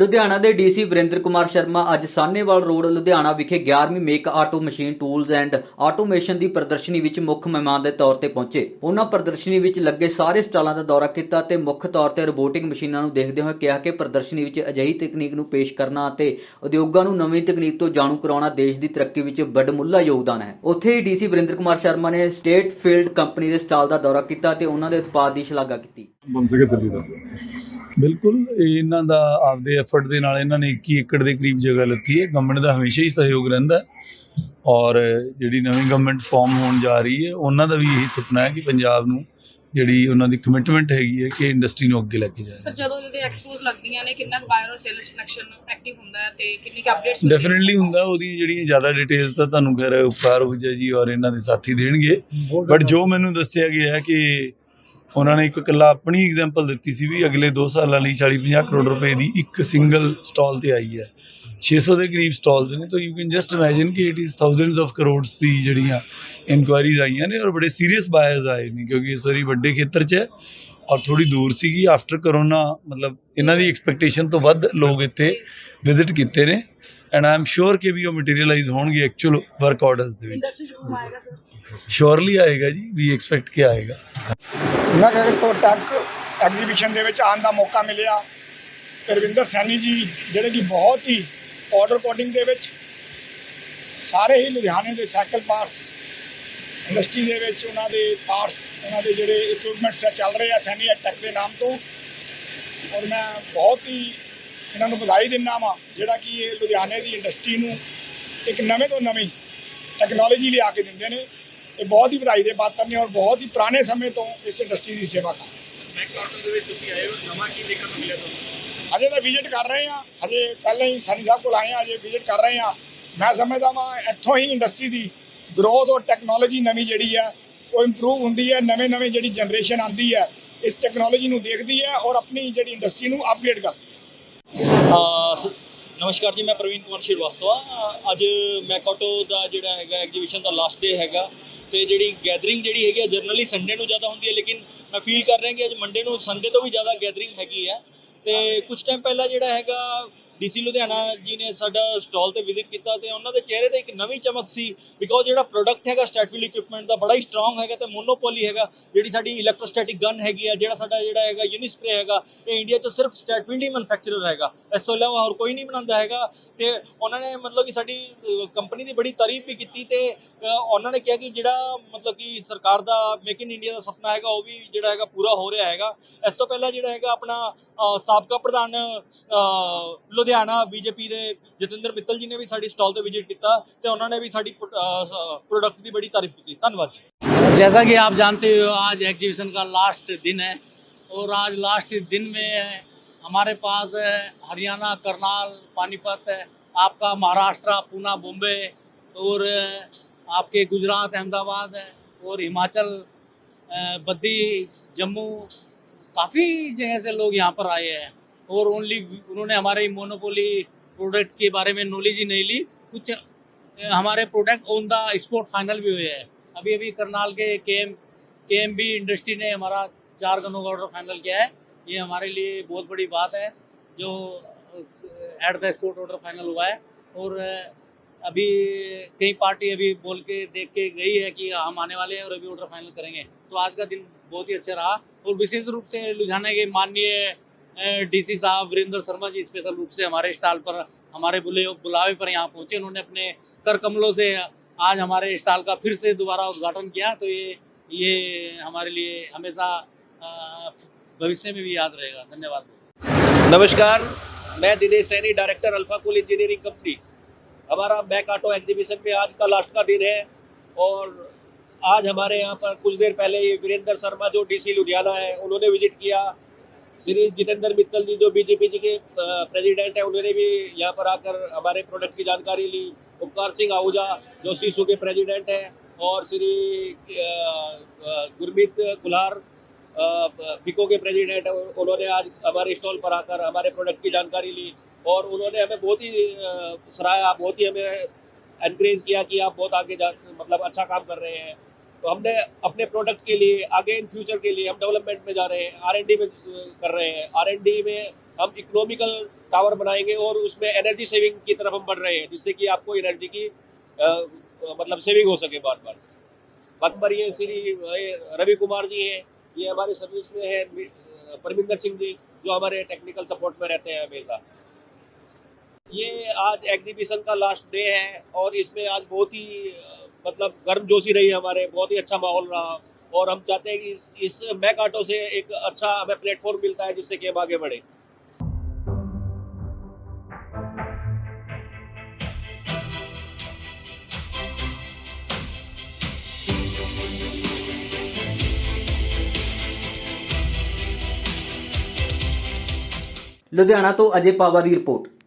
ਲੁਧਿਆਣਾ ਦੇ ਡੀਸੀ ਵਰਿੰਦਰ ਕੁਮਾਰ ਸ਼ਰਮਾ ਅੱਜ ਸਾਨੇਵਾਲ ਰੋਡ, ਲੁਧਿਆਣਾ ਵਿਖੇ 11ਵੀਂ Make Auto Machine Tools and Automation ਦੀ ਪ੍ਰਦਰਸ਼ਨੀ ਵਿੱਚ ਮੁੱਖ ਮਹਿਮਾਨ ਦੇ ਤੌਰ ਤੇ ਪਹੁੰਚੇ। ਉਹਨਾਂ ਪ੍ਰਦਰਸ਼ਨੀ ਵਿੱਚ ਲੱਗੇ ਸਾਰੇ ਸਟਾਲਾਂ ਦਾ ਦੌਰਾ ਕੀਤਾ ਤੇ ਮੁੱਖ ਤੌਰ ਤੇ ਰੋਬੋਟਿਕ ਮਸ਼ੀਨਾਂ ਨੂੰ ਦੇਖਦੇ ਹੋਏ ਕਿਹਾ ਕਿ ਪ੍ਰਦਰਸ਼ਨੀ ਵਿੱਚ ਅਜਿਹੀ ਤਕਨੀਕ ਨੂੰ ਪੇਸ਼ ਕਰਨਾ ਅਤੇ ਉਦਯੋਗਾਂ ਨੂੰ ਨਵੀਂ ਤਕਨੀਕ ਤੋਂ ਜਾਣੂ ਕਰਾਉਣਾ ਦੇਸ਼ ਦੀ ਤਰੱਕੀ ਵਿੱਚ ਵੱਡਮੁੱਲਾ ਯੋਗਦਾਨ ਹੈ। ਉੱਥੇ ਹੀ ਡੀਸੀ ਵਰਿੰਦਰ ਕੁਮਾਰ ਸ਼ਰਮਾ ਨੇ ਸਟੇਟ ਫੀਲਡ ਕੰਪਨੀ ਦੇ ਸਟਾਲ ਦਾ ਦੌਰਾ ਕੀਤਾ ਤੇ ਉਹਨਾਂ ਦੇ ਉਤਪਾਦ ਦੀ ਸ਼ਲਾਘਾ ਕੀਤੀ। ਬਿਲਕੁਲ ਇਹ ਇਹਨਾਂ ਦਾ ਆਪਦੇ ਐਫਰਟ ਦੇ ਨਾਲ ਇਹਨਾਂ ਨੇ 21 ਏਕੜ ਦੇ ਕਰੀਬ ਜਗ੍ਹਾ ਲੱਤੀ ਹੈ। ਗਵਰਨਮੈਂਟ ਦਾ ਹਮੇਸ਼ਾ ਹੀ ਸਹਿਯੋਗ ਰਹਿੰਦਾ ਹੈ ਔਰ ਜਿਹੜੀ ਨਵੀਂ ਗਵਰਨਮੈਂਟ ਫਾਰਮ ਹੋਣ ਜਾ ਰਹੀ ਹੈ ਉਹਨਾਂ ਦਾ ਵੀ ਇਹੀ ਸੁਪਨਾ ਹੈ ਕਿ ਪੰਜਾਬ ਨੂੰ ਜਿਹੜੀ ਉਹਨਾਂ ਦੀ ਕਮਿਟਮੈਂਟ ਹੈਗੀ ਹੈ ਕਿ ਇੰਡਸਟਰੀ ਨੂੰ ਅੱਗੇ ਲੈ ਕੇ ਜਾਏ। ਸਰ ਜਦੋਂ ਇਹਦੇ ਐਕਸਪੋਜ਼ ਲੱਗਦੀਆਂ ਨੇ ਕਿੰਨਾ ਬਾਇਰ ਔਰ ਸੇਲਸ ਕਨੈਕਸ਼ਨ ਐਕਟਿਵ ਹੁੰਦਾ ਹੈ ਤੇ ਕਿੰਨੀ ਅਪਡੇਟਸ ਡੈਫੀਨਿਟਲੀ ਹੁੰਦਾ ਉਹਦੀ ਜਿਹੜੀਆਂ ਜ਼ਿਆਦਾ ਡਿਟੇਲਸ ਤਾਂ ਤੁਹਾਨੂੰ ਖੈਰ ਉਪਕਾਰ ਹੁਜਾ ਜੀ ਔਰ ਇਹਨਾਂ ਦੇ ਸਾਥੀ ਦੇਣਗੇ। ਬਟ ਜੋ ਮੈਨੂੰ ਦੱਸਿਆ ਗਿਆ ਹੈ ਕਿ ਉਹਨਾਂ ਨੇ ਇੱਕ ਇਕੱਲਾ ਆਪਣੀ ਐਗਜ਼ਾਮਪਲ ਦਿੱਤੀ ਸੀ ਵੀ ਅਗਲੇ 2 ਸਾਲਾਂ ਲਈ 40-50 ਕਰੋੜ ਰੁਪਏ ਦੀ ਇੱਕ ਸਿੰਗਲ ਸਟਾਲ ਤੇ ਆਈ ਹੈ। 600 ਦੇ ਕਰੀਬ ਸਟਾਲਸ ਨੇ, ਤਾਂ ਯੂ ਕੈਨ ਜਸਟ ਇਮੇਜਿਨ ਕਿ it is thousands of crores ਦੀ ਜਿਹੜੀਆਂ ਇਨਕੁਆਇਰੀਜ਼ ਆਈਆਂ ਨੇ ਔਰ ਬੜੇ ਸੀਰੀਅਸ ਬਾਇਰਸ ਆਏ ਨੇ ਕਿਉਂਕਿ ਇਸ ਵਾਰੀ ਵੱਡੇ ਖੇਤਰ 'ਚ ਹੈ ਔਰ ਥੋੜੀ ਦੂਰ ਸੀਗੀ। ਆਫਟਰ ਕਰੋਨਾ ਮਤਲਬ ਇਹਨਾਂ ਦੀ ਐਕਸਪੈਕਟੇਸ਼ਨ ਤੋਂ ਵੱਧ ਲੋਕ ਇੱਥੇ ਵਿਜ਼ਿਟ ਕੀਤੇ ਨੇ। ਐਂਡ ਆਈ ਐਮ ਸ਼ੋਰ ਕਿ ਵੀ ਉਹ ਮਟੀਰੀਅਲਾਈਜ਼ ਹੋਣਗੇ ਐਕਚੁਅਲ ਵਰਕ ਆਰਡਰਸ ਦੇ ਵਿੱਚ ਸ਼ੋਰਲੀ ਆਏਗਾ ਜੀ ਵੀ ਐਕਸਪੈਕਟ ਕਿ ਆਏਗਾ ਨਗਰ ਤੋਂ ਟੱਕ ਐਗਜ਼ੀਬਿਸ਼ਨ ਦੇ ਵਿੱਚ ਆਉਣ ਦਾ ਮੌਕਾ ਮਿਲਿਆ ਰਵਿੰਦਰ ਸੈਣੀ ਜੀ ਜਿਹੜੇ ਕਿ ਬਹੁਤ ਹੀ ਆਰਡਰ ਕੋਡਿੰਗ ਦੇ ਵਿੱਚ ਸਾਰੇ ਹੀ ਲੁਧਿਆਣੇ ਦੇ ਸਾਈਕਲ ਪਾਰਟਸ ਇੰਡਸਟਰੀ ਦੇ ਵਿੱਚ ਉਹਨਾਂ ਦੇ ਪਾਰਟਸ ਉਹਨਾਂ ਦੇ ਜਿਹੜੇ ਇਕਵਿਪਮੈਂਟਸ ਆ ਚੱਲ ਰਹੇ ਆ ਸੈਣੀ ਟੈਕ ਦੇ ਨਾਮ ਤੋਂ ਔਰ ਮੈਂ ਬਹੁਤ ਹੀ ਇਹਨਾਂ ਨੂੰ ਵਧਾਈ ਦਿੰਦਾ ਵਾਂ ਜਿਹੜਾ ਕਿ ਇਹ ਲੁਧਿਆਣੇ ਦੀ ਇੰਡਸਟਰੀ ਨੂੰ ਇੱਕ ਨਵੇਂ ਤੋਂ ਨਵੀਂ ਟੈਕਨੋਲੋਜੀ ਲਿਆ ਕੇ ਦਿੰਦੇ ਨੇ। ਇਹ ਬਹੁਤ ਹੀ ਵਧਾਈ ਦੇ ਪਾਤਰ ਨੇ ਔਰ ਬਹੁਤ ਹੀ ਪੁਰਾਣੇ ਸਮੇਂ ਤੋਂ ਇਸ ਇੰਡਸਟਰੀ ਦੀ ਸੇਵਾ ਕਰ ਰਹੇ ਹਜੇ ਤਾਂ ਵਿਜ਼ਿਟ ਕਰ ਰਹੇ ਹਾਂ ਹਜੇ ਪਹਿਲਾਂ ਹੀ ਸਾਨੀ ਸਾਹਿਬ ਕੋਲ ਆਏ ਹਾਂ ਹਜੇ ਵਿਜ਼ਿਟ ਕਰ ਰਹੇ ਹਾਂ। ਮੈਂ ਸਮਝਦਾ ਵਾਂ ਇੱਥੋਂ ਹੀ ਇੰਡਸਟਰੀ ਦੀ ਗਰੋਥ ਔਰ ਟੈਕਨੋਲੋਜੀ ਨਵੀਂ ਜਿਹੜੀ ਹੈ ਉਹ ਇੰਪਰੂਵ ਹੁੰਦੀ ਹੈ ਨਵੇਂ ਨਵੇਂ ਜਿਹੜੀ ਜਨਰੇਸ਼ਨ ਆਂਦੀ ਹੈ ਇਸ ਟੈਕਨੋਲੋਜੀ ਨੂੰ ਦੇਖਦੀ ਹੈ ਔਰ ਆਪਣੀ ਜਿਹੜੀ ਇੰਡਸਟਰੀ ਨੂੰ ਅਪਗ੍ਰੇਡ ਕਰਦੀ ਹੈ। ਨਮਸਕਾਰ ਜੀ, ਮੈਂ ਪ੍ਰਵੀਨ ਕੁਮਾਰ ਸ਼੍ਰੀਵਾਸਤਵਾ। ਅਹ ਅੱਜ ਮੈਕੋਟੋ ਦਾ ਜਿਹੜਾ ਹੈਗਾ ਐਗਜੀਬਿਸ਼ਨ ਦਾ ਲਾਸਟ ਡੇ ਹੈਗਾ ਤੇ ਜਿਹੜੀ ਗੈਦਰਿੰਗ ਜਿਹੜੀ ਹੈਗੀ ਜਨਰਲੀ ਸੰਡੇ ਨੂੰ ਜ਼ਿਆਦਾ ਹੁੰਦੀ ਹੈ, ਲੇਕਿਨ ਮੈਂ ਫੀਲ ਕਰ ਰਿਹਾ ਕਿ ਅੱਜ ਮੰਡੇ ਨੂੰ ਸੰਡੇ ਤੋਂ ਵੀ ਜ਼ਿਆਦਾ ਗੈਦਰਿੰਗ ਹੈਗੀ ਹੈ। ਤੇ ਕੁਝ ਟਾਈਮ ਪਹਿਲਾਂ ਜਿਹੜਾ ਹੈਗਾ ਡੀਸੀ ਲੁਧਿਆਣਾ ਜੀ ਨੇ ਸਾਡਾ ਸਟਾਲ ਤੇ ਵਿਜ਼ਿਟ ਕੀਤਾ ਤੇ ਉਹਨਾਂ ਦੇ ਚਿਹਰੇ ਤੇ ਇੱਕ ਨਵੀਂ ਚਮਕ ਸੀ ਬਿਕੋਜ਼ ਜਿਹੜਾ ਪ੍ਰੋਡਕਟ ਹੈਗਾ ਸਟੈਟਵਿਲ ਇਕਵਿਪਮੈਂਟ ਦਾ ਬੜਾ ਹੀ ਸਟਰੋਂਗ ਹੈਗਾ ਤੇ ਮੋਨੋਪੋਲੀ ਹੈਗਾ ਜਿਹੜੀ ਸਾਡੀ ਇਲੈਕਟ੍ਰੋਸਟੈਟਿਕ ਗਨ ਹੈਗੀ ਆ ਜਿਹੜਾ ਸਾਡਾ ਜਿਹੜਾ ਹੈਗਾ ਯੂਨੀਸਪ੍ਰੇ ਹੈਗਾ ਇਹ ਇੰਡੀਆ 'ਚ ਸਿਰਫ ਸਟੈਟਵਿਲ ਹੀ ਮੈਨੂਫੈਕਚਰਰ ਹੈਗਾ। ਇਸ ਤੋਂ ਇਲਾਵਾ ਹੋਰ ਕੋਈ ਨਹੀਂ ਬਣਾਉਂਦਾ ਹੈਗਾ ਤੇ ਉਹਨਾਂ ਨੇ ਮਤਲਬ ਕਿ ਸਾਡੀ ਕੰਪਨੀ ਦੀ ਬੜੀ ਤਾਰੀਫ ਵੀ ਕੀਤੀ ਤੇ ਉਹਨਾਂ ਨੇ ਕਿਹਾ ਕਿ ਜਿਹੜਾ ਮਤਲਬ ਕਿ ਸਰਕਾਰ ਦਾ ਮੇਕ ਇਨ ਇੰਡੀਆ ਦਾ ਸੁਪਨਾ ਹੈਗਾ ਉਹ ਵੀ ਜਿਹੜਾ ਹੈਗਾ ਪੂਰਾ ਹੋ ਰਿਹਾ ਹੈਗਾ। ਇਸ ਤੋਂ ਪਹਿਲਾਂ ਜਿਹੜਾ ਹੈਗਾ ਆਪਣਾ ਸਾਬਕਾ ਪ੍ਰਧਾਨ ਅ, ਲੁਧਿਆਣਾ ਬੀਜੇਪੀ ਦੇ ਜਤਿੰਦਰ ਮਿੱਤਲ ਜੀ ਨੇ ਵੀ ਸਾਡੀ ਸਟਾਲ ਤੇ ਵਿਜ਼ਿਟ ਕੀਤਾ ਤੇ ਉਹਨਾਂ ਨੇ ਵੀ ਸਾਡੀ ਪ੍ਰੋਡਕਟ ਦੀ ਬੜੀ ਤਾਰੀਫ ਕੀਤੀ ਧੰਨਵਾਦ ਜੀ जैसा कि आप जानते हो आज एग्जीबिशन का लास्ट दिन है और आज लास्ट दिन में हमारे पास है हरियाणा करनाल पानीपत है आपका महाराष्ट्र पूना बॉम्बे और आपके गुजरात अहमदाबाद है और हिमाचल अ, बद्दी जम्मू काफ़ी जगह से लोग यहाँ पर आए हैं और ओनली उन्होंने हमारे मोनोपोली प्रोडक्ट के बारे में नॉलेज ही नहीं ली। कुछ हमारे product on the spot final भी हुए हैं। अभी अभी करनाल के के एम के एम बी इंडस्ट्री ने हमारा चार गनों का ऑर्डर फाइनल किया है। ये हमारे लिए बहुत बड़ी बात है, जो at the spot order final हुआ है। और अभी कई पार्टी अभी बोल के, देख के गई है कि हम आने वाले हैं और अभी ऑर्डर फाइनल करेंगे। तो आज का दिन बहुत ही अच्छा रहा। और विशेष रूप से लुधियाना के माननीय डीसी साहब, वीरेंद्र शर्मा जी स्पेशल रूप से हमारे स्टॉल पर, हमारे बुले, बुलावे पर यहाँ पहुँचे। उन्होंने अपने कर कमलों से आज हमारे स्टॉल का फिर से दोबारा उद्घाटन किया। तो ये ये हमारे लिए हमेशा भविष्य में भी याद रहेगा। धन्यवाद। नमस्कार, मैं Dinesh Saini, director Alpha cool engineering company. हमारा बैक ऑटो एग्जीबिशन में आज का लास्ट का दिन है और आज हमारे यहाँ पर कुछ देर पहले ये वीरेंद्र शर्मा जो डीसी लुधियाना है, उन्होंने विज़िट किया। श्री जितेंद्र मित्तल जी जो बीजेपी जी के प्रेसिडेंट है उन्होंने भी यहाँ पर आकर हमारे प्रोडक्ट की जानकारी ली। उपकार सिंह आहूजा जो सीसू के प्रेसिडेंट हैं और श्री गुरमीत कुल्हार फिको के प्रेसिडेंट है उन्होंने आज हमारे स्टॉल पर आकर हमारे प्रोडक्ट की जानकारी ली और उन्होंने हमें बहुत ही अ, सराहा बहुत ही हमें एनकरेज किया कि आप बहुत आगे जा मतलब अच्छा काम कर रहे हैं। तो हमने अपने प्रोडक्ट के लिए आगे इन फ्यूचर के लिए हम डेवलपमेंट में जा रहे हैं आरएनडी में कर रहे हैं। आरएनडी में हम इकोनॉमिकल टावर बनाएँगे और उसमें एनर्जी सेविंग की तरफ़ हम बढ़ रहे हैं जिससे कि आपको एनर्जी की अ, मतलब सेविंग हो सके बार बार पर ये श्री रवि कुमार जी हैं ये हमारे सर्विस में है परमिंदर सिंह जी जो हमारे टेक्निकल सपोर्ट में रहते हैं हमेशा। ये आज एग्जीबिशन का लास्ट डे है और इसमें आज बहुत ही मतलब गर्मजोशी रही हमारे बहुत ही अच्छा माहौल रहा और हम चाहते हैं कि इस, इस मैक ऑटो से एक अच्छा हमें प्लेटफॉर्म मिलता है जिससे कि हम आगे बढ़े ਲੁਧਿਆਣਾ ਤੋਂ ਅਜੇ ਪਾਵਾ ਦੀ ਰਿਪੋਰਟ